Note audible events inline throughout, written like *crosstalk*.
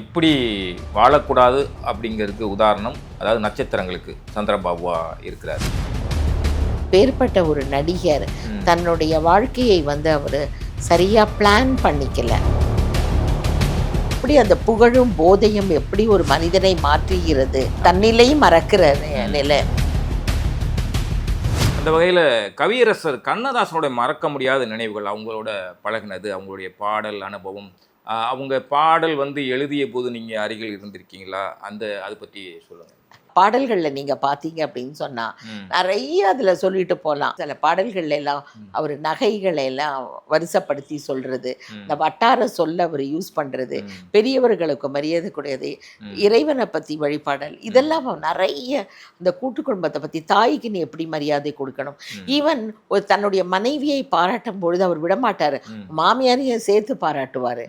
எப்படி வாழக்கூடாது அப்படிங்கிறதுக்கு உதாரணம் அதாவது நட்சத்திரங்களுக்கு சந்திரபாபுவா இருக்கிறார். பேர்பட்ட ஒரு நடிகர். தன்னுடைய வாழ்க்கையை வந்து அவர் சரியா பிளான் பண்ணிக்கல. எப்படி அந்த புகழும் போதையும் எப்படி ஒரு மனிதனை மாற்றுகிறது தன்னிலையும் மறக்கிற நிலை. அந்த வகையில் கவியரசர் கண்ணதாசனுடைய மறக்க முடியாத நினைவுகள் அவங்களோட பழகினது அவங்களுடைய பாடல் அனுபவம் அவங்க பாடல் வந்து எழுதிய போது நீங்கள் அருகில் இருந்திருக்கீங்களா? அந்த அதை பற்றி சொல்லுங்கள் பாடல்கள்ல நீங்க பாத்தீங்க அப்படின்னு சொன்னா நிறைய அதுல சொல்லிட்டு போலாம். சில பாடல்கள்ல எல்லாம். அவர் நகைகளை எல்லாம் வரிசைப்படுத்தி சொல்றது இந்த வட்டார சொல்ல அவர் யூஸ் பண்றது பெரியவர்களுக்கு மரியாதை கூடியது இறைவனை பத்தி வழிபாடல் இதெல்லாம் நிறைய இந்த கூட்டு குடும்பத்தை பத்தி தாய்க்கு நீ எப்படி மரியாதை கொடுக்கணும்? ஈவன் ஒரு தன்னுடைய மனைவியை பாராட்டும் பொழுது அவர் விடமாட்டாரு. மாமியாரையும் சேர்த்து பாராட்டுவாரு.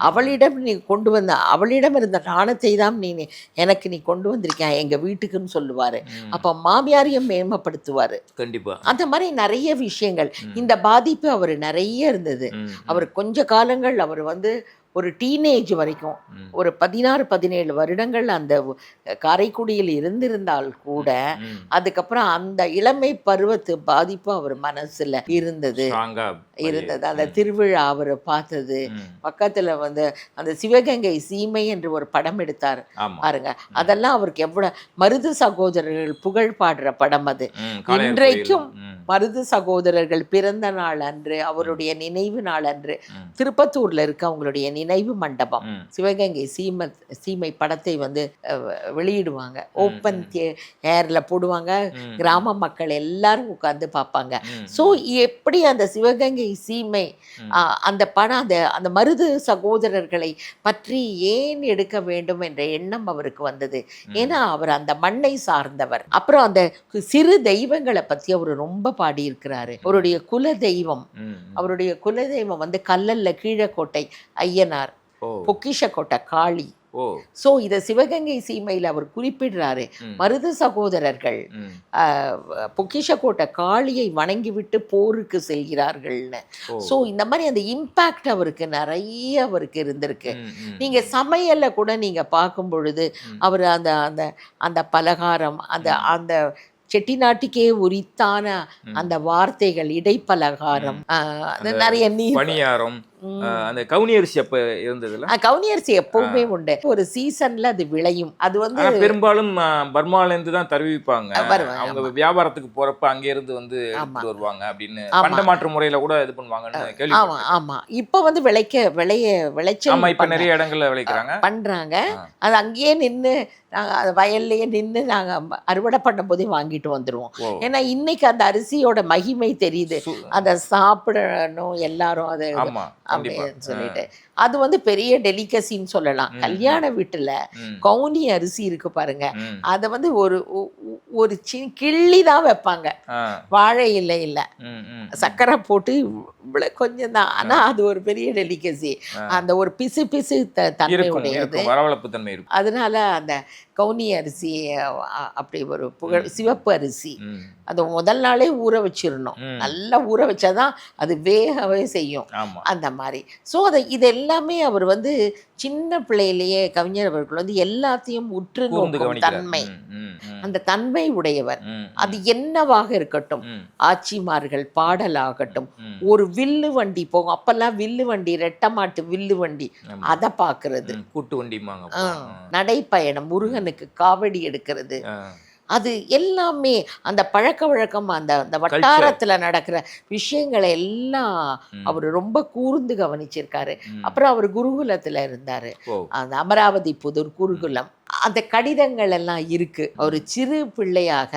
அவளிடம் நீ கொண்டு வந்த அவளிடம் இருந்த நாணத்தை தான் நீ நீ- எனக்கு நீ கொண்டு வந்திருக்கியா? எங்க வீட்டுக்குன்னு சொல்லுவாரு. அப்ப மாமியாரையும் மேன்மைப்படுத்துவாரு. கண்டிப்பா. அந்த மாதிரி நிறைய விஷயங்கள். இந்த பாதிப்பு அவர் நிறைய இருந்தது. அவர் கொஞ்ச காலங்கள் அவர் வந்து ஒரு டீனேஜ் வரைக்கும் ஒரு பதினாறு பதினேழு வருடங்கள் அந்த காரைக்குடியில் இருந்திருந்தால் கூட. அதுக்கப்புறம் அந்த இளமை பருவத்து பாதிப்பு அவர் மனசுல இருந்தது. இருந்தது. அந்த திருவிழா அவர் பார்த்தது. பக்கத்துல வந்து அந்த சிவகங்கை சீமை என்று ஒரு படம் எடுத்தார். பாருங்க. அதெல்லாம் அவருக்கு எவ்வளவு மருது சகோதரர்கள் புகழ் பாடுற படம் அது. இன்றைக்கும் மருது சகோதரர்கள் பிறந்த நாள் அன்று அவருடைய நினைவு நாள் அன்று. திருப்பத்தூர்ல இருக்க அவங்களுடைய நினைவு மண்டபம். சிவகங்கை சீம சீமை படத்தை வந்து வெளியிடுவாங்க. ஓப்பன் ஏர்ல போடுவாங்க. கிராம மக்கள் எல்லாரும் உட்கார்ந்து பார்ப்பாங்க. ஸோ எப்படி அந்த சிவகங்கை சீமை அந்த படம் அந்த அந்த மருது சகோதரர்களை பற்றி ஏன் எடுக்க வேண்டும் என்ற எண்ணம் அவருக்கு வந்தது. ஏன்னா அவர் அந்த மண்ணை சார்ந்தவர். அப்புறம் அந்த சிறு தெய்வங்களை பற்றி அவர் ரொம்ப பாடியிருக்கிறாரு. அவருடைய குல தெய்வம். அவருடைய குல தெய்வம் வந்து கல்லல்ல கீழக்கோட்டை ஐயனார் ஓ பொக்கிஷக்கோட்டை காளி ஸோ இதை சிவகங்கை சீமையில் அவர் குறிப்பிடுறாரு மருது சகோதரர்கள் ம். பொக்கிஷக்கோட்டை காளியை வணங்கிவிட்டு போருக்கு செல்கிறார்கள்னு. ஸோ இந்த மாதிரி அந்த இம்பேக்ட் அவருக்கு நிறைய அவருக்கு இருந்திருக்கு. நீங்க சமையல்ல கூட நீங்க பார்க்கும் பொழுது. அவர் அந்த அந்த அந்த பலகாரம் அந்த அந்த செட்டிநாட்டுக்கே உரித்தான ம். அந்த வார்த்தைகள் இடைப்பலகாரம் நிறைய நீர் பணியாரம் அந்த கவுனி அரிசி அப்ப இருந்ததுல? ஆஹ், கவுனியரிசி எப்பவுமே உண்டு. ஒரு சீசன்ல அது விளையும். அது வந்து பெரும்பாலும் பர்மால இருந்து தான் தருவிப்பாங்க. அவங்க வியாபாரத்துக்கு போறப்ப அங்க இருந்து வந்து வருவாங்க அப்படின்னு ஆமா. பண்டமாற்று முறையில கூட இது பண்ணுவாங்கன்னு ஆமா கேள்வி ஆமா இப்ப வந்து விளைக்க விளைய விளைச்சல் ஆமா இப்ப நிறைய இடங்கள்ல விளைக்கிறாங்க. பண்றாங்க. அது அங்கேயே நின்று நாங்கள் அது வயல்லையே நின்று நாங்கள் அறுவடை பண்ணும்போதே வாங்கிட்டு வந்துடுவோம் ஓ. ஏன்னா இன்னைக்கு அந்த அரிசியோட மகிமை தெரியுது. அதை சாப்பிடணும் எல்லாரும் அதை அப்படின்னு சொல்லிட்டு. அது வந்து பெரிய டெலிகசின்னு சொல்லலாம். கல்யாண வீட்டுல கவுனி அரிசி இருக்கு பாருங்க. அதை வந்து ஒரு ஒரு சி கிள்ளி தான் வைப்பாங்க. வாழை இல்லை. இல்லை. சக்கரை போட்டு இவ்வளவு கொஞ்சம் தான். ஆனா அது ஒரு பெரிய டெலிகசி. அந்த ஒரு பிசு பிசு தன்மை உடையது அதனால அந்த கவுனி அரிசி அப்படி ஒரு புகழ் சிவப்பு அரிசி. அது முதல் நாளே ஊற வச்சிடணும். நல்லா ஊற வச்சாதான் அது வேகவே செய்யும். அந்த மாதிரி. ஸோ அதை இது எல்லாமே அவர் வந்து சின்ன பிள்ளையிலேயே கவிஞர் அவர்கள் வந்து எல்லாத்தையும் உற்று நோக்கும் தன்மை. அந்த தன்மை உடையவர். அது என்னவாக இருக்கட்டும்? ஆட்சிமார்கள் பாடலாகட்டும். ஒரு வில்லு வண்டி போகும். அப்பெல்லாம் வில்லு வண்டி ரெட்டை மாட்டு வில்லு வண்டி. அதை பார்க்கறது கூட்டு ஆ, நடைப்பயணம் முருகனுக்கு காவடி எடுக்கிறது. அது எல்லாமே அந்த பழக்க வழக்கம் அந்த அந்த வட்டாரத்துல நடக்கிற விஷயங்களை எல்லாம். அவர் ரொம்ப கூர்ந்து கவனிச்சிருக்காரு. அப்புறம் அவர் குருகுலத்துல இருந்தாரு. அந்த அமராவதி புதூர் குருகுலம் அந்த கடிதங்கள் எல்லாம் இருக்கு. ஒரு சிறு பிள்ளையாக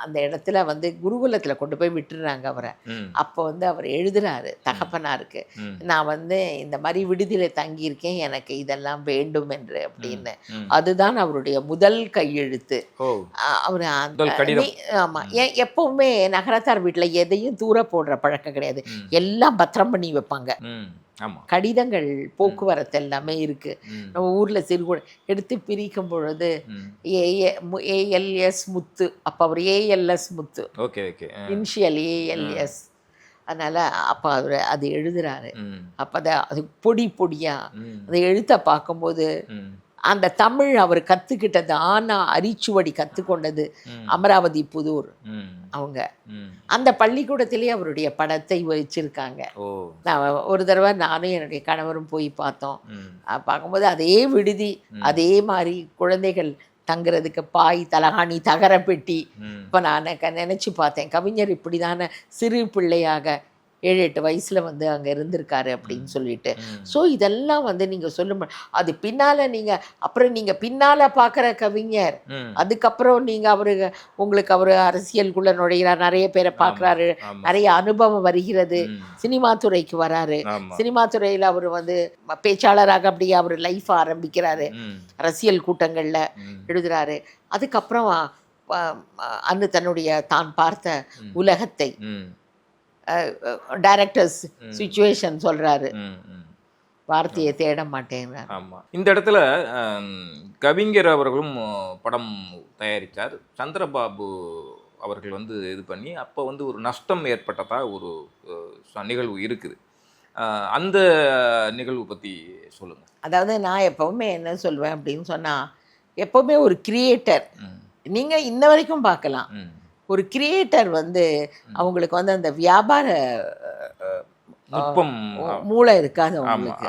அந்த இடத்துல வந்து குருகுலத்துல கொண்டு போய் விட்டுறாங்க அவரை. அப்போ வந்து அவர் எழுதுறாரு தகப்பனாருக்கு. நான் வந்து இந்த மாதிரி விடுதியில தங்கியிருக்கேன் எனக்கு இதெல்லாம் வேண்டும் என்று அப்படின்னு. அதுதான் அவருடைய முதல் கையெழுத்து. அவர் அந்த முதல் கடிதம். நீ- ஆமா ஏ- எப்பவுமே நகரத்தார் வீட்டுல எதையும் தூர போடுற பழக்கம் கிடையாது. எல்லாம் பத்திரம் பண்ணி வைப்பாங்க. கடிதங்கள் போக்குவரத்து எல்லாமே இருக்கு. நம்ம ஊர்ல சிறுகுட எடுத்து பிரிக்கும் பொழுது. ஏஎல்எஸ் முத்து அப்ப அவர் ALS Muthu. Okay okay. Initial ALS. அதனால அப்போ அவர் அது எழுதுறாரு. ம். அப்போ அதை அது பொடி பொடியா அந்த எழுத்தை பார்க்கும்போது அந்த தமிழ் அவர் கற்றுக்கிட்டது ஆனா அரிச்சுவடி கற்றுக்கொண்டது ம். அமராவதி புதூர் அவங்க. அந்த பள்ளிக்கூடத்திலேயே அவருடைய படத்தை வச்சிருக்காங்க. நான் ஒரு தடவை நானும் என்னுடைய கணவரும் போய் பார்த்தோம். பார்க்கும்போது அதே விடுதி அதே மாதிரி குழந்தைகள் தங்குறதுக்கு பாய் தலகாணி தகர பெட்டி இப்போ நான் நினச்சி பார்த்தேன். கவிஞர் இப்படி தானே சிறு பிள்ளையாக ஏழு எட்டு வயசில் வந்து அங்கே இருந்திருக்காரு அப்படின்னு சொல்லிட்டு. ஸோ இதெல்லாம் வந்து நீங்கள் சொல்லும் அது பின்னால் நீங்கள் அப்புறம் நீங்கள் பின்னால் பார்க்குற கவிஞர் அதுக்கப்புறம் நீங்கள் அவரு உங்களுக்கு அவர் அரசியலுக்குள்ளே நுழைகிறார் நிறைய பேரை பார்க்குறாரு நிறைய அனுபவம் வருகிறது. சினிமா துறைக்கு வராரு. சினிமா துறையில் அவர் வந்து பேச்சாளராக அப்படியே அவர் லைஃப் ஆரம்பிக்கிறாரு. அரசியல் கூட்டங்களில் எழுதுறாரு. அதுக்கப்புறம் அன்னு தன்னுடைய தான் பார்த்த. உலகத்தை டைரக்டர்ஸ் சுச்சுவேஷன் ம். வார்த்தையை தேட மாட்டேங்கிறார். ஆமா. இந்த இடத்துல கவிஞர் அவர்களும் படம் தயாரித்தார் சந்திரபாபு அவர்கள் வந்து இது பண்ணி அப்போ வந்து ஒரு நஷ்டம் ஏற்பட்டதா ஒரு நிகழ்வு இருக்குது. அந்த நிகழ்வு பற்றி சொல்லுங்க. அதாவது நான் எப்பவுமே என்ன சொல்வேன் அப்படின்னு சொன்னா எப்பவுமே ஒரு கிரியேட்டர் ம். நீங்க இன்ன வரைக்கும் பார்க்கலாம். ஒரு கிரியேட்டர் வந்து அவங்களுக்கு வந்து அந்த வியாபார நுட்பம். மூளை இருக்காது அவங்களுக்கு.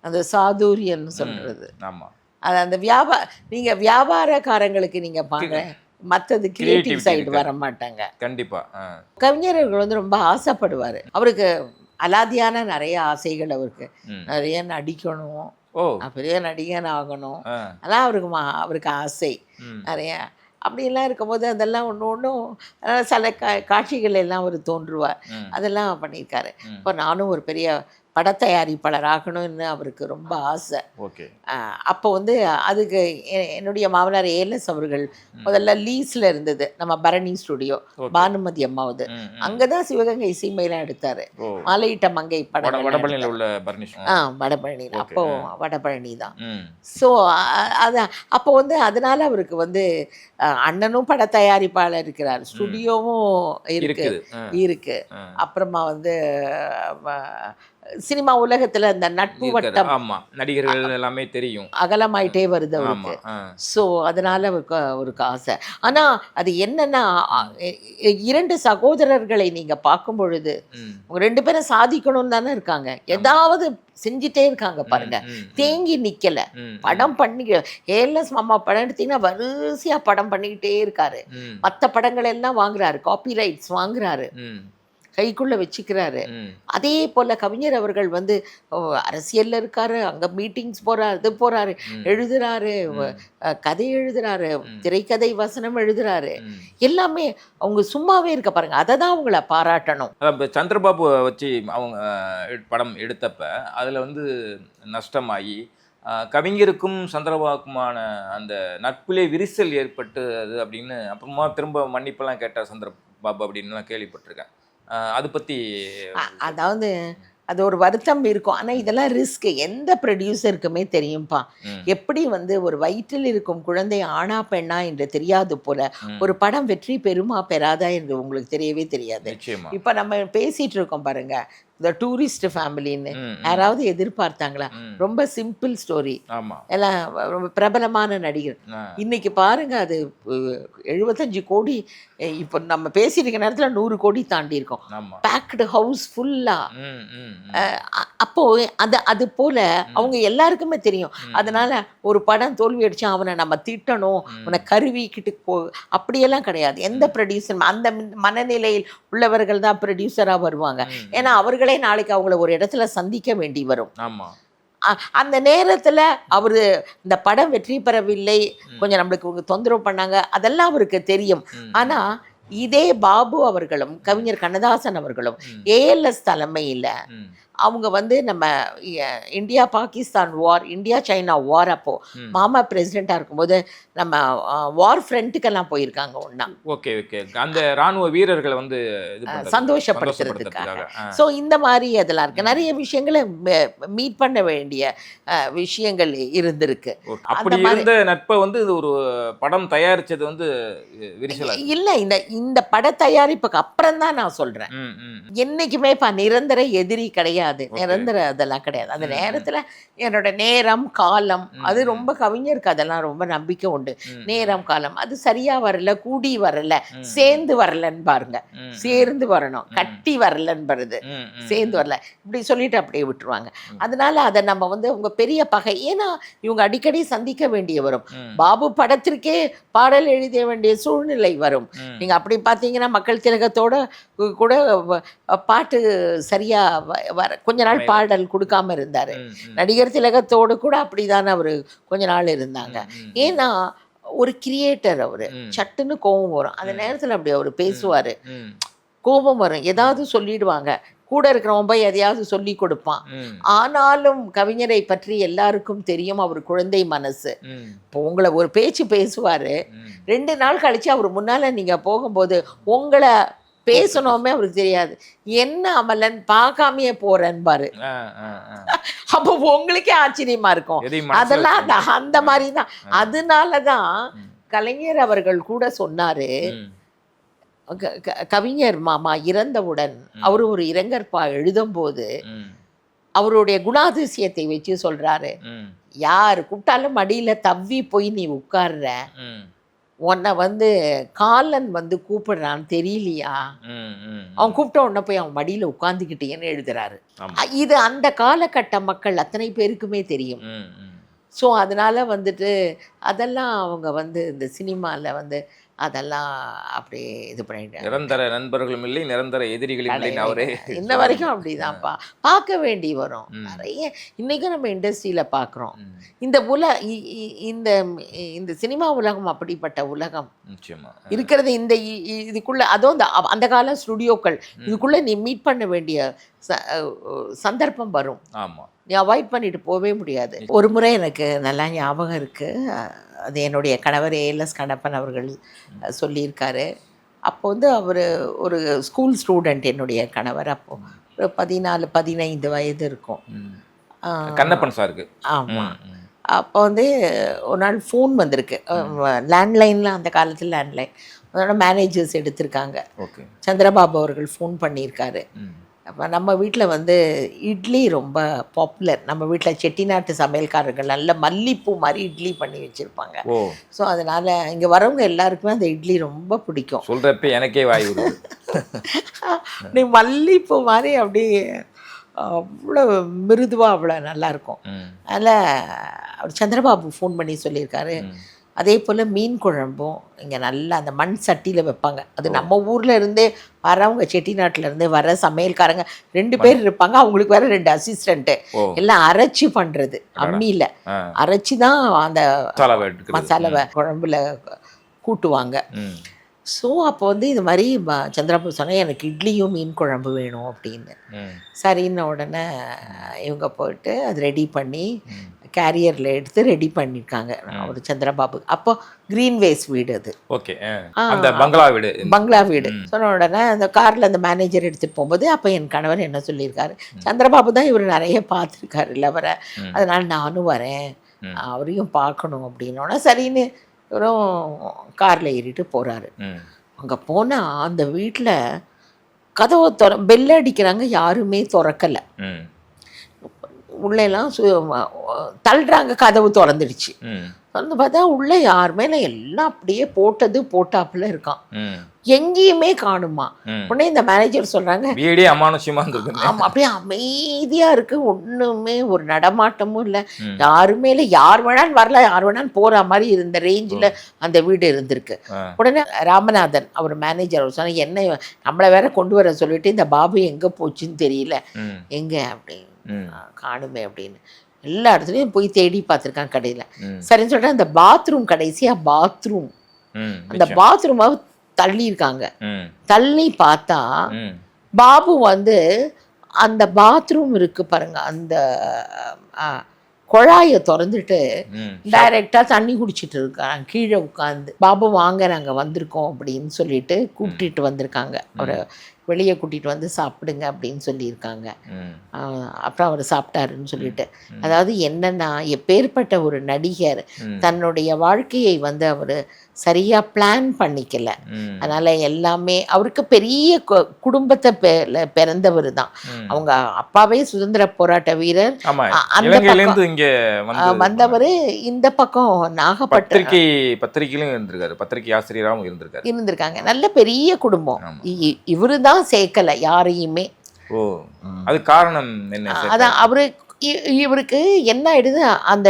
அந்த சாதுரியன்னு சொல்றது. ஆமா. அது அந்த வியாபார நீங்க வியாபாரக்காரங்களுக்கு நீங்க பாருங்க மற்றது கிரியேட்டிவ் சைடு. வர மாட்டாங்க. கண்டிப்பா. கவிஞர்கள் வந்து ரொம்ப ஆசைப்படுவார். அவருக்கு அலாதியான நிறைய ஆசைகள் அவருக்கு. நிறைய நடிக்கணும்? ஓ. பெரிய நடிகன் ஆகணும் அதெல்லாம் அவருக்கு அவருக்கு ஆசை. நிறைய அப்படிலாம் இருக்கும்போது அதெல்லாம் ஒன்று ஒன்றும் சில கா காட்சிகள் எல்லாம் அவர் தோன்றுவார். அதெல்லாம் பண்ணியிருக்காரு. இப்போ நானும் ஒரு பெரிய படத்தயாரிப்பாளர் ஆகணும்னு அவருக்கு ரொம்ப ஆசை. ஓகே. அப்போ வந்து அதுக்கு என்னுடைய மாமனார் ஏஎல்எஸ் அவர்கள் முதல்ல லீஸில் இருந்தது நம்ம பரணி ஸ்டுடியோ. பானுமதி அம்மாவது ம் ம். அங்கே தான் சிவகங்கை சீமையெல்லாம் எடுத்தார். மாலையிட்ட மங்கை படம் வடபழனியில் உள்ள பர்னிஷ் ஆ வடபழனியில். அப்போ வடபழனி தான் ஸோ அது அப்போ வந்து அதனால அவருக்கு வந்து அண்ணனும் பட தயாரிப்பாளர் இருக்கிறார் ஸ்டுடியோவும் இருக்கு. இருக்கு. அப்புறமா வந்து சினிமா உலகத்துல இந்த நட்பு. வட்டம் ஆமா நடிகர்கள் எல்லாமே தெரியும். அகலமாயிட்டே வருது அவருக்கு. ஸோ அதனால அவருக்கு அவருக்கு ஆசை. ஆனா அது என்னன்னா இரண்டு சகோதரர்களை நீங்க பார்க்கும் பொழுது ரெண்டு பேரும் சாதிக்கணும்னு தானே இருக்காங்க. ஏதாவது செஞ்சுட்டே இருக்காங்க பாருங்க. தேங்கி நிக்கல. படம் பண்ணி ஏஎல்எஸ் மாமா படம் எடுத்தீங்கன்னா வரிசையா படம் பண்ணிக்கிட்டே இருக்காரு. மற்ற படங்கள் எல்லாம் வாங்குறாரு. காப்பி ரைட்ஸ் வாங்குறாரு கைக்குள்ள வச்சுக்கிறாரு. அதே போல கவிஞர் அவர்கள் வந்து அரசியல்ல இருக்காரு அங்க மீட்டிங்ஸ் போறாரு இது போறாரு. எழுதுறாரு கதை எழுதுறாரு திரைக்கதை வசனம் எழுதுறாரு. எல்லாமே அவங்க சும்மாவே இருக்க பாருங்க அதை தான் அவங்கள பாராட்டணும். இப்போ சந்திரபாபு வச்சு அவங்க படம் எடுத்தப்ப அதில் வந்து நஷ்டமாகி கவிஞருக்கும் சந்திரபாபுக்குமான அந்த நட்பிலே விரிசல் ஏற்பட்டு அது அப்படின்னு அப்புறமா திரும்ப மன்னிப்பெல்லாம் கேட்டார் சந்திரபாபு அப்படின்லாம் கேள்விப்பட்டிருக்கேன். அது பற்றி அதாவது அது ஒரு வருத்தம் இருக்கும். ஆனா இதெல்லாம் ரிஸ்க் எந்த ப்ரொடியூசருக்குமே தெரியும்பா? ம். எப்படி வந்து ஒரு வயிற்றில் இருக்கும் குழந்தை ஆணா பெண்ணா என்று தெரியாது போல. ஒரு படம் வெற்றி பெறுமா பெறாதா என்று உங்களுக்கு தெரியவே தெரியாது. இப்ப நம்ம பேசிட்டு இருக்கோம் பாருங்க. இந்த டூரிஸ்ட் ஃபேமிலின்னு யாராவது எதிர்பார்த்தாங்களா. ரொம்ப சிம்பிள் ஸ்டோரி எல்லாம் ரொம்ப பிரபலமான நடிகர். இன்னைக்கு பாருங்க அது எழுபத்தஞ்சு கோடி இப்போ நம்ம பேசிட்டு இருக்க நேரத்துல நூறு கோடி தாண்டி இருக்கோம். பேக்டு ஹவுஸ் ஃபுல்லா ம், ம், ம். அ- அப்போ அது அது போல அவங்க எல்லாருக்குமே தெரியும். அதனால ஒரு படம் தோல்வி அடிச்சா அவனை நம்ம திட்டணும் அவனை கருவிக்கிட்டு போ அப்படியெல்லாம் கிடையாது. எந்த ப்ரொடியூசர் அந்த மனநிலையில் உள்ளவர்கள் தான் ப்ரொடியூசரா வருவாங்க. ஏன்னா அவர்களே நாளைக்கு அவங்கள ஒரு இடத்துல சந்திக்க வேண்டி வரும் ஆமா அ- அந்த நேரத்துல அவரு இந்த படம் வெற்றி பெறவில்லை கொஞ்சம் நம்மளுக்கு தொந்தரவு பண்ணாங்க அதெல்லாம் அவருக்கு தெரியும் ம். ஆனா இதே பாபு அவர்களும் கவிஞர் கண்ணதாசன் அவர்களும். ஏஎல்எஸ் தலைமையில. அவங்க வந்து நம்ம India Pakistan war India China war அப்போ. மாமா பிரசிடெண்ட்டாக இருக்கும்போது நம்ம வார் ஃப்ரண்ட்டுக்கெல்லாம் போயிருக்காங்க ஒன்றா ஓகே ஓகே. அந்த ராணுவ வீரர்களை வந்து சந்தோஷப்படுத்துறதுக்காக. ஸோ இந்த மாதிரி அதெல்லாம் இருக்கு. நிறைய விஷயங்களை மீட் பண்ண வேண்டிய விஷயங்கள் இருந்திருக்கு. அப்படி இருந்த நட்பை வந்து இது ஒரு படம் தயாரிச்சது வந்து. இல்ல இந்த இந்த பட தயாரிப்புக்கு அப்புறம் தான் நான் சொல்றேன். என்னைக்குமே இப்ப நிரந்தர எதிரி கிடையாது. Okay. நிரந்தர அதெல்லாம் கிடையாது. அந்த. நேரத்துல என்னோட நேரம் காலம் அது. ரொம்ப கவிஞருக்கு அதெல்லாம் ரொம்ப நம்பிக்கை உண்டு. நேரம் காலம் அது சரியா வரல கூடி வரல சேர்ந்து வரலன்னு பாருங்க. சேர்ந்து வரணும். கட்டி வரலன்னு வருது. சேர்ந்து வரல. இப்படி சொல்லிட்டு அப்படியே விட்டுருவாங்க. அதனால அதை நம்ம வந்து உங்க பெரிய பகை ஏன்னா இவங்க அடிக்கடி சந்திக்க வேண்டிய வரும். பாபு படத்திற்கே பாடல் எழுத வேண்டிய சூழ்நிலை வரும். நீங்க அப்படி பார்த்தீங்கன்னா மக்கள் திலகத்தோட கூட பாட்டு சரியா வ- வர கொஞ்ச நாள். பாடல் கொடுக்காம இருந்தாரு. நடிகர் திலகத்தோடு கூட அப்படிதானே அவரு கொஞ்ச நாள் இருந்தாங்க. ஏன்னா ஒரு கிரியேட்டர் அவரு. சட்டுன்னு கோபம் வரும். அந்த. நேரத்துல அப்படி அவர் பேசுவாரு. கோபம் வரும். ஏதாவது சொல்லிடுவாங்க. கூட இருக்கிறவன் போய் எதையாவது சொல்லி கொடுப்பான். ஆனாலும் கவிஞரை பற்றி எல்லாருக்கும் தெரியும் அவர் குழந்தை மனசு. இப்போ உங்களை ஒரு பேச்சு பேசுவாரு. ரெண்டு நாள் கழிச்சு அவர் முன்னால நீங்க போகும்போது உங்களை பேசணுமே அவருக்கு தெரியாது. என்ன அமலன் பார்க்காமயே போறேன்பாரு. *laughs* அப்போ உங்களுக்கே ஆச்சரியமா இருக்கும். அதெல்லாம் அந்த மாதிரி தான். அதனாலதான் கலைஞர் அவர்கள் கூட சொன்னாரு. கவிஞர் மாமா இறந்தவுடன். அவர் ஒரு இரங்கற்பா எழுதும்போது அவருடைய குணாதிசயத்தை வச்சு சொல்றாரு. யார் கூப்பிட்டாலும் மடியில தவ்வி போய் நீ உட்கார்ற. உன்னை வந்து காலன் வந்து கூப்பிடுறான்னு தெரியலையா. அவன் கூப்பிட்ட உடனே போய் அவன் மடியில உட்காந்துக்கிட்டேன்னு எழுதுறாரு இது அந்த காலகட்ட மக்கள் அத்தனை பேருக்குமே தெரியும். ஸோ அதனால வந்துட்டு அதெல்லாம் அவங்க வந்து இந்த சினிமாவில் வந்து அதெல்லாம் அப்படியே இது பண்ணிட்டு நிரந்தர நண்பர்களும் இல்லை நிரந்தர எதிரிகளும் இல்லைன்னு அவரே *laughs* இன்ன வரைக்கும் அப்படிதான்ப்பா. பார்க்க வேண்டி வரும். நிறைய இன்னைக்கும் நம்ம இண்டஸ்ட்ரியில பார்க்குறோம். இந்த உல இந்த இந்த சினிமா உலகம் அப்படிப்பட்ட உலகம் இருக்கிறது இந்த இதுக்குள்ள அதுவும் அந்த அவ- அந்த கால ஸ்டுடியோக்கள். இதுக்குள்ள நீ மீட் பண்ண வேண்டிய சந்தர்ப்பம் வரும். ஆமா. நீ அவாய்ட் பண்ணிட்டு போகவே முடியாது. ஒரு முறை எனக்கு நல்லா ஞாபகம் இருக்கு. அஹ் அது என்னுடைய கணவர் ஏஎல்எஸ் கண்ணப்பன் அவர்கள் சொல்லியிருக்காரு. அப்போ வந்து அவர் ஒரு ஸ்கூல் ஸ்டூடெண்ட் என்னுடைய கணவர். அப்போ ஒரு பதினாலு பதினைந்து வயது இருக்கும். கண்ணப்பன் சாருக்கு. ஆமாம். அப்போ வந்து ஒரு நாள் ஃபோன் வந்திருக்கு. லேண்ட்லைனில் அந்த காலத்தில் லேண்ட்லைன். அதோட மேனேஜர்ஸ் எடுத்திருக்காங்க. ஓகே. சந்திரபாபு அவர்கள் ஃபோன் பண்ணியிருக்காரு. அப்போ நம்ம வீட்டில் வந்து இட்லி ரொம்ப பாப்புலர் நம்ம வீட்டில் செட்டிநாட்டு சமையல்காரர்கள் நல்ல மல்லிப்பூ மாதிரி இட்லி பண்ணி வச்சுருப்பாங்க. ஸோ அதனால் இங்கே வரவங்க எல்லாருக்குமே அந்த இட்லி ரொம்ப பிடிக்கும். சொல்றப்ப எனக்கே வாய் *laughs* நீ மல்லிப்பூ மாதிரி அப்படியே அவ்வளோ மிருதுவாக அவ்வளோ நல்லாயிருக்கும் அதில் அவர் சந்திரபாபு ஃபோன் பண்ணி சொல்லியிருக்காரு. அதே போல் மீன் குழம்பும் இங்கே நல்லா அந்த மண் சட்டியில் வைப்பாங்க. அது நம்ம ஊரில் இருந்தே வரவங்க செட்டிநாட்டுல இருந்தே வர சமையல்காரங்க ரெண்டு பேர் இருப்பாங்க. அவங்களுக்கு வேற ரெண்டு அசிஸ்டண்ட்டு எல்லாம் அரைச்சி பண்ணுறது அம்மியில் அரைச்சி தான் அந்த மசாலாவை குழம்புல கூட்டுவாங்க. ஸோ அப்போ வந்து இது மாதிரி ப- சந்திரபாபு சொன்னா எனக்கு இட்லியும் மீன் குழம்பு வேணும் அப்படின்னு. சரின்ன உடனே இவங்க போயிட்டு அது ரெடி பண்ணி. கேரியரில் எடுத்து ரெடி பண்ணியிருக்காங்க ஒரு சந்திரபாபு. அப்போ க்ரீன்வேஸ் வீடு அது. ஓகே அந்த பங்களா வீடு. பங்களா வீடு. சொன்ன உடனே அந்த காரில் அந்த மேனேஜர் எடுத்துகிட்டு போகும்போது அப்போ என் கணவர் என்ன சொல்லியிருக்காரு? சந்திரபாபு தான் இவர் நிறைய பார்த்துருக்காரு இல்லவரை ம். அதனால நானும் வரேன். அவரையும் பார்க்கணும் அப்படின்னோடனே சரின்னு இவரும் காரில் ஏறிட்டு போகிறாரு அங்கே போனால் அந்த வீட்டில் கதவை திற பெல் அடிக்கிறாங்க யாருமே திறக்கலை. உள்ளெல்லாம் சு தள்ளுறாங்க கதவு திறந்துடுச்சு. வந்து பார்த்தா உள்ளே யாருமே இல்லை எல்லாம் அப்படியே போட்டது போட்டாப்புல இருக்கான். எங்கேயுமே காணுமா. உடனே இந்த மேனேஜர் சொல்றாங்க வீடே அமானுஷ்யமா இருந்திருக்கு ஆமா அப்படியே அமைதியா இருக்கு. ஒண்ணுமே ஒரு நடமாட்டமும் இல்லை. யாருமே இல்லை யார் வேணாலும் வரல யார் வேணாலும் போற மாதிரி இருந்த ரேஞ்சில் அந்த வீடு இருந்திருக்கு. உடனே ராமநாதன் அவர் மேனேஜர் அவர் சொன்னாங்க என்ன நம்மளை வேற கொண்டு வர சொல்லிட்டு இந்த பாபு எங்க போச்சுன்னு தெரியல. எங்க அப்படின்னு. காணுமே அப்படின்னு. எல்லா இடத்துலையும் போய் தேடி பார்த்துருக்கான் கடையில். சரின்னு சொல்லிட்டு அந்த பாத்ரூம் கடைசியா பாத்ரூம். அந்த நிச்சயம். பாத்ரூமை தள்ளியிருக்காங்க. ம், தள்ளி பார்த்தா பாபு வந்து அந்த பாத்ரூம் இருக்கு பாருங்க அந்த குழாயை திறந்துட்டு. டைரெக்டாக தண்ணி குடிச்சிட்டு இருக்காங்க. கீழே உட்காந்து பாபு வாங்க நாங்கள் வந்திருக்கோம் அப்படின்னு சொல்லிட்டு கூப்பிட்டுட்டு வந்திருக்காங்க. அவரை வெளியே கூட்டிகிட்டு வந்து சாப்பிடுங்க அப்படின்னு சொல்லியிருக்காங்க அப்புறம் அவர் சாப்பிட்டாருன்னு சொல்லிட்டு. அதாவது என்னன்னா எப்பேற்பட்ட ஒரு நடிகர். தன்னுடைய வாழ்க்கையை வந்து அவர் சரியா பிளான் பண்ணிக்கல. அதனால எல்லாமே அவருக்கு பெரிய குடும்பத்தை பிறந்தவர் தான். அவங்க அப்பாவே சுதந்திர போராட்ட வீரர். அந்த வந்தவர் இந்த பக்கம் நாகப்பட்டினம். பத்திரிகை பத்திரிகையிலும் இருந்திருக்காரு. பத்திரிகை ஆசிரியராகவும் இருந்திருக்காரு. இருந்திருக்காங்க. நல்ல பெரிய குடும்பம். இவரு தான் சேர்க்கல யாரையுமே. ஓ. அது காரணம் என்ன? அதான் அவரு இவருக்கு என்ன ஆயிடுது அந்த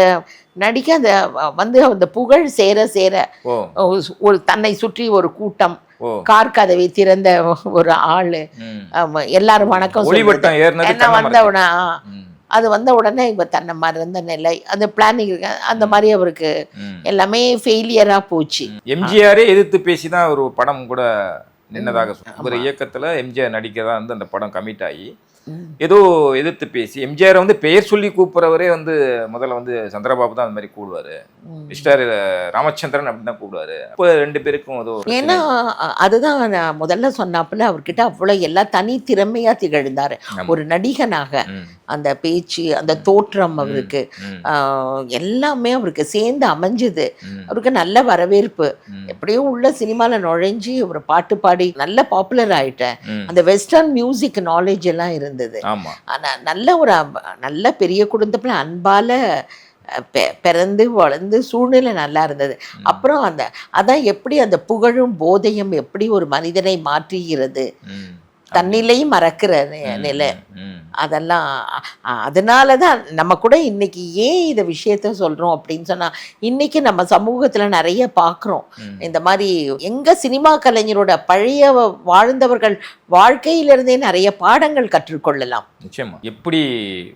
நடிக்க அந்த வந்து அந்த புகழ் சேர சேர ஒரு தன்னை சுற்றி ஒரு கூட்டம் கார் கதவை திறந்த ஒரு ஆளு எல்லாரும் வணக்கம் என்ன வந்த. உடனே. அது வந்த உடனே இப்ப தன்னை மறந்த நிலை அந்த பிளானிங் அந்த மாதிரி அவருக்கு. எல்லாமே ஃபெயிலியரா போச்சு எம்ஜிஆரே எதிர்த்து பேசி தான் ஒரு படம் கூட நின்னதாக. ஒரு இயக்கத்துல எம்ஜிஆர் நடிக்கதான் வந்து அந்த படம் கமிட் ஆகி. ஏதோ எதிர்த்து பேசி எம்ஜிஆர் வந்து பெயர் சொல்லி கூப்பிடுறவரே வந்து முதல்ல வந்து சந்திரபாபு தான் அந்த மாதிரி கூடுவாரு. மிஸ்டர் ராமச்சந்திரன் அப்படின்னு தான் கூடுவாரு. இப்போ ரெண்டு பேருக்கும் ஏதோ ஏன்னா அதுதான் முதல்ல சொன்னாப்புல அவர்கிட்ட அவ்வளவு எல்லாம் தனி திறமையா திகழ்ந்தாரு. ஒரு நடிகனாக அந்த பேச்சு அந்த தோற்றம் அவருக்கு எல்லாமே அவருக்கு சேர்ந்து அமைஞ்சுது. அவருக்கு நல்ல வரவேற்பு. எப்படியோ உள்ள சினிமால நுழைஞ்சு ஒரு பாட்டு பாடி நல்ல பாப்புலர் ஆயிட்டேன். அந்த வெஸ்டர்ன் மியூசிக் நாலேஜ் எல்லாம் இருந்தது. ஆமா. ஆனா நல்ல ஒரு நல்ல பெரிய குடும்பத்துல அன்பால பிறந்து வளர்ந்து சூழ்நிலை நல்லா இருந்தது. அப்புறம் அந்த அதான் எப்படி அந்த புகழும் போதையும் எப்படி ஒரு மனிதனை மாற்றுகிறது? தன்னிலையும் மறக்கிற நிலை. அதெல்லாம் அதனால தான் நம்ம கூட இன்னைக்கு ஏன் இந்த விஷயத்த சொல்றோம் அப்படின்னு சொன்னா இன்னைக்கு நம்ம சமூகத்துல நிறைய பார்க்குறோம். இந்த மாதிரி எங்க சினிமா கலைஞரோட பழைய வாழ்ந்தவர்கள் வாழ்க்கையிலிருந்தே நிறைய பாடங்கள் கற்றுக்கொள்ளலாம். நிச்சயமா. எப்படி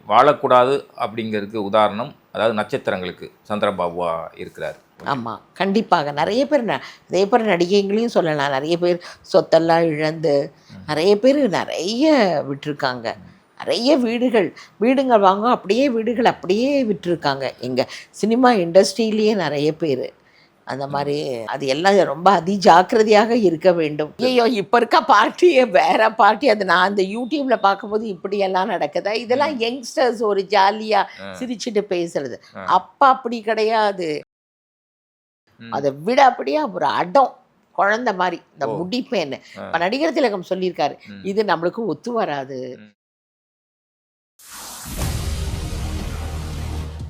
வாழக்கூடாது அப்படிங்கிறதுக்கு உதாரணம் அதாவது நட்சத்திரங்களுக்கு சந்திரபாபுவா இருக்கிறார். ஆமா கண்டிப்பாக. நிறைய பேர் ந- அதே பேர் நடிகைகளையும் சொல்லலாம். நிறைய பேர் சொத்தெல்லாம் இழந்து நிறைய பேர் நிறைய விட்டிருக்காங்க. நிறைய வீடுகள் வீடுங்க வாங்க அப்படியே வீடுகள் அப்படியே விட்டிருக்காங்க. எங்க சினிமா இண்டஸ்ட்ரியிலேயே நிறைய பேர். அந்த மாதிரி அது எல்லாம் ரொம்ப அதி ஜாக்கிரதையாக இருக்க வேண்டும் ஐயோ இப்போ இருக்க பார்ட்டியே வேற பார்ட்டி அது நான் அந்த யூடியூப்ல பார்க்கும்போது இப்படி எல்லாம் நடக்குதா இதெல்லாம் யங்ஸ்டர்ஸ் ஒரு ஜாலியா. சிரிச்சிட்டு பேசுறது. அப்பா அப்படி கிடையாது. அதை விட அப்படியே ஒரு அடம் குழந்தை மாதிரி இந்த. முடிப்பேன்னு. இப்ப நடிகர் திலகம் சொல்லியிருக்காரு. இது நம்மளுக்கு ஒத்து வராது.